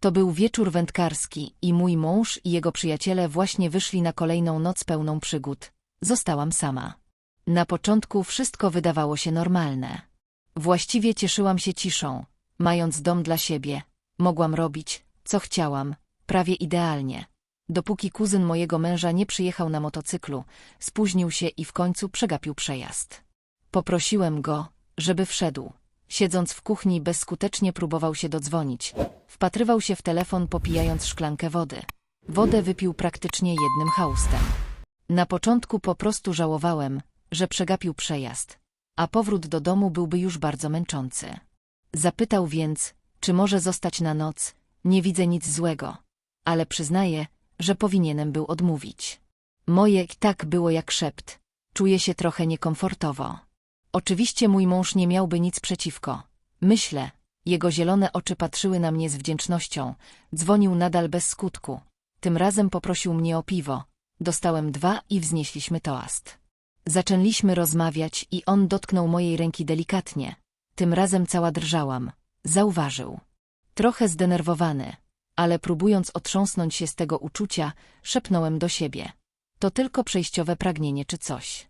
To był wieczór wędkarski i mój mąż i jego przyjaciele właśnie wyszli na kolejną noc pełną przygód. Zostałam sama. Na początku wszystko wydawało się normalne. Właściwie cieszyłam się ciszą, mając dom dla siebie. Mogłam robić, co chciałam, prawie idealnie. Dopóki kuzyn mojego męża nie przyjechał na motocyklu, spóźnił się i w końcu przegapił przejazd. Poprosiłem go, żeby wszedł. Siedząc w kuchni bezskutecznie próbował się dodzwonić. Wpatrywał się w telefon popijając szklankę wody. Wodę wypił praktycznie jednym haustem. Na początku po prostu żałowałem, że przegapił przejazd, a powrót do domu byłby już bardzo męczący. Zapytał więc, czy może zostać na noc, nie widzę nic złego, ale przyznaję, że powinienem był odmówić. Moje tak było jak szept, czuję się trochę niekomfortowo. Oczywiście mój mąż nie miałby nic przeciwko. Myślę, jego zielone oczy patrzyły na mnie z wdzięcznością, dzwonił nadal bez skutku. Tym razem poprosił mnie o piwo. Dostałem dwa i wznieśliśmy toast. Zaczęliśmy rozmawiać i on dotknął mojej ręki delikatnie. Tym razem cała drżałam. Zauważył. Trochę zdenerwowany, ale próbując otrząsnąć się z tego uczucia, szepnąłem do siebie. To tylko przejściowe pragnienie czy coś.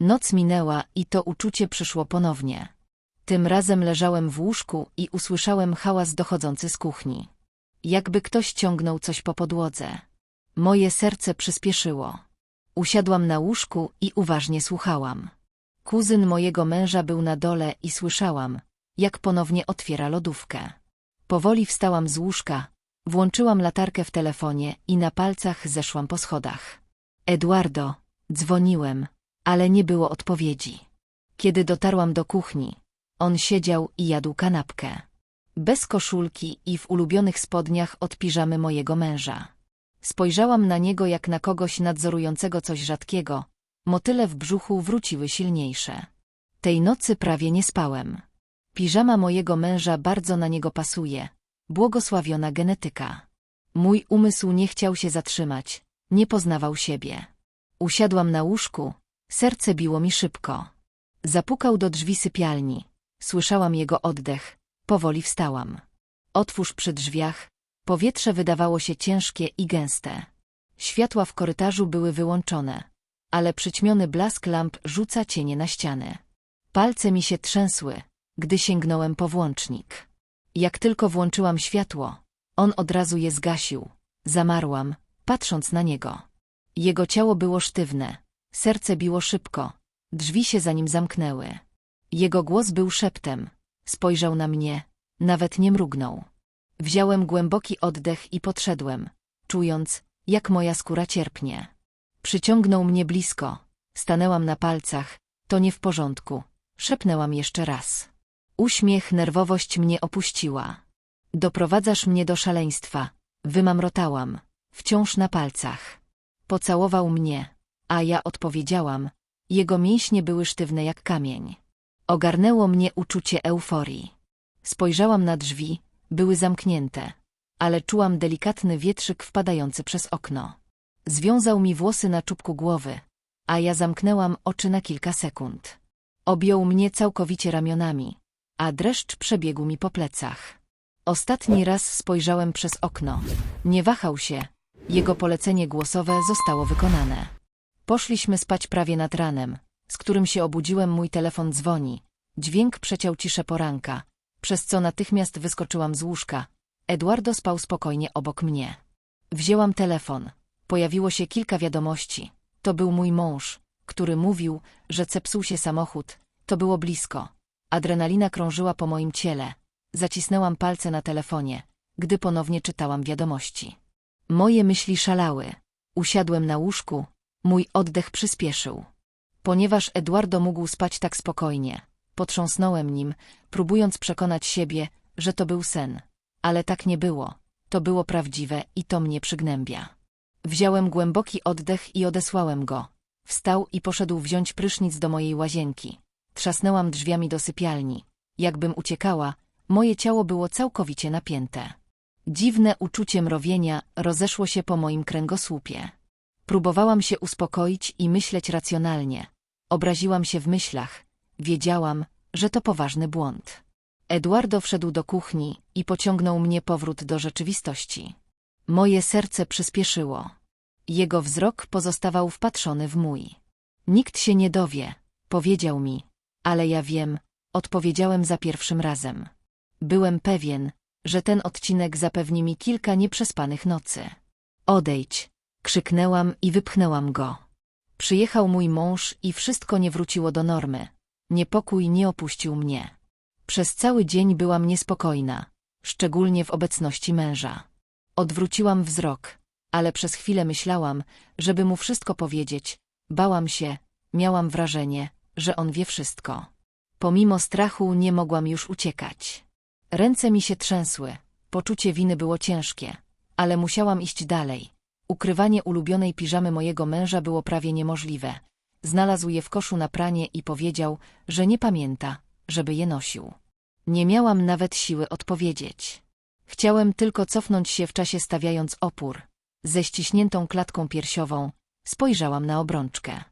Noc minęła i to uczucie przyszło ponownie. Tym razem leżałem w łóżku i usłyszałem hałas dochodzący z kuchni. Jakby ktoś ciągnął coś po podłodze. Moje serce przyspieszyło. Usiadłam na łóżku i uważnie słuchałam. Kuzyn mojego męża był na dole i słyszałam, jak ponownie otwiera lodówkę. Powoli wstałam z łóżka, włączyłam latarkę w telefonie i na palcach zeszłam po schodach. Eduardo, dzwoniłem, ale nie było odpowiedzi. Kiedy dotarłam do kuchni, on siedział i jadł kanapkę. Bez koszulki i w ulubionych spodniach od piżamy mojego męża. Spojrzałam na niego jak na kogoś nadzorującego coś rzadkiego. Motyle w brzuchu wróciły silniejsze. Tej nocy prawie nie spałem. Piżama mojego męża bardzo na niego pasuje. Błogosławiona genetyka. Mój umysł nie chciał się zatrzymać. Nie poznawał siebie. Usiadłam na łóżku. Serce biło mi szybko. Zapukał do drzwi sypialni. Słyszałam jego oddech. Powoli wstałam. Otwórz przy drzwiach. Powietrze wydawało się ciężkie i gęste. Światła w korytarzu były wyłączone, ale przyćmiony blask lamp rzuca cienie na ściany. Palce mi się trzęsły, gdy sięgnąłem po włącznik. Jak tylko włączyłam światło, on od razu je zgasił. Zamarłam, patrząc na niego. Jego ciało było sztywne, serce biło szybko, drzwi się za nim zamknęły. Jego głos był szeptem. Spojrzał na mnie, nawet nie mrugnął. Wziąłem głęboki oddech i podszedłem, czując, jak moja skóra cierpnie. Przyciągnął mnie blisko. Stanęłam na palcach. To nie w porządku. Szepnęłam jeszcze raz. Uśmiech, nerwowość mnie opuściła. Doprowadzasz mnie do szaleństwa. Wymamrotałam, wciąż na palcach. Pocałował mnie, a ja odpowiedziałam. Jego mięśnie były sztywne jak kamień. Ogarnęło mnie uczucie euforii. Spojrzałam na drzwi, były zamknięte, ale czułam delikatny wietrzyk wpadający przez okno. Związał mi włosy na czubku głowy, a ja zamknęłam oczy na kilka sekund. Objął mnie całkowicie ramionami, a dreszcz przebiegł mi po plecach. Ostatni raz spojrzałem przez okno. Nie wahał się. Jego polecenie głosowe zostało wykonane. Poszliśmy spać prawie nad ranem, z którym się obudziłem mój telefon dzwoni. Dźwięk przeciął ciszę poranka, przez co natychmiast wyskoczyłam z łóżka. Eduardo spał spokojnie obok mnie. Wzięłam telefon. Pojawiło się kilka wiadomości. To był mój mąż, który mówił, że zepsuł się samochód. To było blisko. Adrenalina krążyła po moim ciele. Zacisnęłam palce na telefonie, gdy ponownie czytałam wiadomości. Moje myśli szalały. Usiadłem na łóżku. Mój oddech przyspieszył. Ponieważ Eduardo mógł spać tak spokojnie, Potrząsnąłem nim, próbując przekonać siebie, że to był sen. Ale tak nie było. To było prawdziwe i to mnie przygnębia. Wziąłem głęboki oddech i odesłałem go. Wstał i poszedł wziąć prysznic do mojej łazienki. Trzasnęłam drzwiami do sypialni. Jakbym uciekała, moje ciało było całkowicie napięte. Dziwne uczucie mrowienia rozeszło się po moim kręgosłupie. Próbowałam się uspokoić i myśleć racjonalnie. Obraziłam się w myślach, Wiedziałam, że to poważny błąd. Eduardo wszedł do kuchni i pociągnął mnie powrót do rzeczywistości. Moje serce przyspieszyło. Jego wzrok pozostawał wpatrzony w mój. Nikt się nie dowie, powiedział mi. Ale ja wiem, odpowiedziałem za pierwszym razem. Byłem pewien, że ten odcinek zapewni mi kilka nieprzespanych nocy. Odejdź, krzyknęłam i wypchnęłam go. Przyjechał mój mąż i wszystko nie wróciło do normy. Niepokój nie opuścił mnie. Przez cały dzień byłam niespokojna, szczególnie w obecności męża. Odwróciłam wzrok, ale przez chwilę myślałam, żeby mu wszystko powiedzieć. Bałam się, miałam wrażenie, że on wie wszystko. Pomimo strachu nie mogłam już uciekać. Ręce mi się trzęsły, poczucie winy było ciężkie, ale musiałam iść dalej. Ukrywanie ulubionej piżamy mojego męża było prawie niemożliwe. Znalazł je w koszu na pranie i powiedział, że nie pamięta, żeby je nosił. Nie miałam nawet siły odpowiedzieć. Chciałem tylko cofnąć się w czasie stawiając opór. Ze ściśniętą klatką piersiową spojrzałam na obrączkę.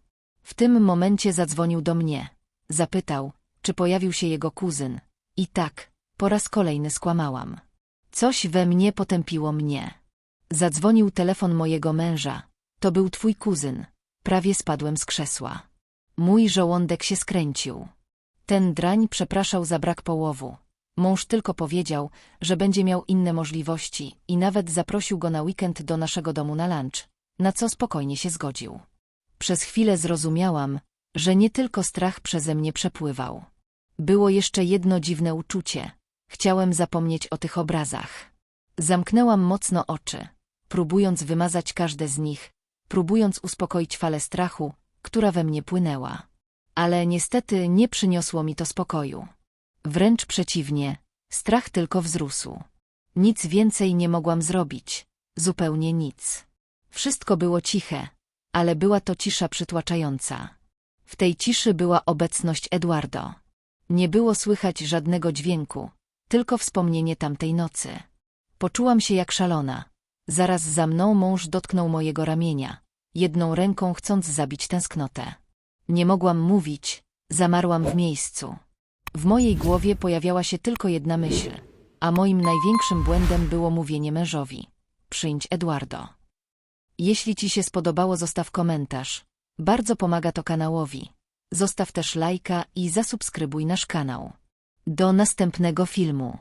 W tym momencie zadzwonił do mnie. Zapytał, czy pojawił się jego kuzyn. I tak, po raz kolejny skłamałam. Coś we mnie potępiło mnie. Zadzwonił telefon mojego męża. To był twój kuzyn. Prawie spadłem z krzesła. Mój żołądek się skręcił. Ten drań przepraszał za brak połowu. Mąż tylko powiedział, że będzie miał inne możliwości i nawet zaprosił go na weekend do naszego domu na lunch, na co spokojnie się zgodził. Przez chwilę zrozumiałam, że nie tylko strach przeze mnie przepływał. Było jeszcze jedno dziwne uczucie. Chciałem zapomnieć o tych obrazach. Zamknęłam mocno oczy, próbując wymazać każde z nich, próbując uspokoić falę strachu, która we mnie płynęła. Ale niestety nie przyniosło mi to spokoju. Wręcz przeciwnie, strach tylko wzrósł. Nic więcej nie mogłam zrobić, zupełnie nic. Wszystko było ciche, ale była to cisza przytłaczająca. W tej ciszy była obecność Eduardo. Nie było słychać żadnego dźwięku, tylko wspomnienie tamtej nocy. Poczułam się jak szalona. Zaraz za mną mąż dotknął mojego ramienia, jedną ręką chcąc zabić tęsknotę. Nie mogłam mówić, zamarłam w miejscu. W mojej głowie pojawiała się tylko jedna myśl, a moim największym błędem było mówienie mężowi. Przyjdź Eduardo. Jeśli Ci się spodobało, zostaw komentarz. Bardzo pomaga to kanałowi. Zostaw też lajka i zasubskrybuj nasz kanał. Do następnego filmu.